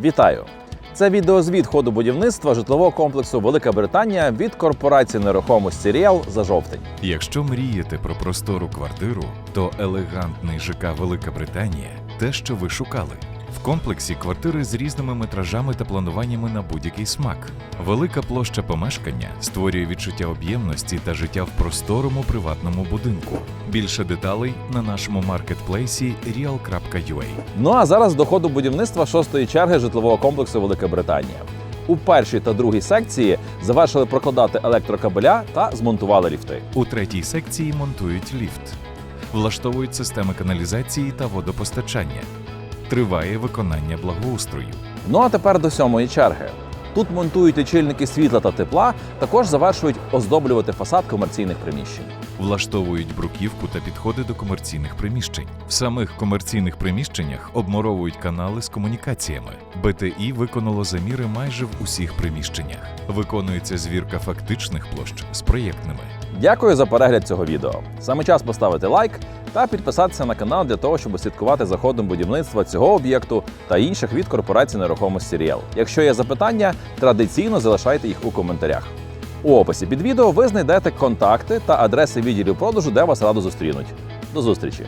Вітаю! Це відеозвіт ходу будівництва житлового комплексу Велика Британія від корпорації нерухомості Ріал за жовтень. Якщо мрієте про простору квартиру, то елегантний ЖК Велика Британія те, що ви шукали. В комплексі квартири з різними метражами та плануваннями на будь-який смак. Велика площа помешкання створює відчуття об'ємності та життя в просторому приватному будинку. Більше деталей на нашому маркетплейсі real.ua. Ну а зараз до ходу будівництва шостої черги житлового комплексу Велика Британія. У першій та другій секції завершили прокладати електрокабеля та змонтували ліфти. У третій секції монтують ліфт, влаштовують системи каналізації та водопостачання. Триває виконання благоустрою. Ну а тепер до сьомої черги. Тут монтують лічильники світла та тепла, також завершують оздоблювати фасад комерційних приміщень. Влаштовують бруківку та підходи до комерційних приміщень. В самих комерційних приміщеннях обмуровують канали з комунікаціями. БТІ виконало заміри майже в усіх приміщеннях. Виконується звірка фактичних площ з проєктними. Дякую за перегляд цього відео. Саме час поставити лайк та підписатися на канал для того, щоб слідкувати за ходом будівництва цього об'єкту та інших від корпорації нерухомості Ріел. Якщо є запитання, традиційно залишайте їх у коментарях. У описі під відео ви знайдете контакти та адреси відділів продажу, де вас радо зустрінуть. До зустрічі!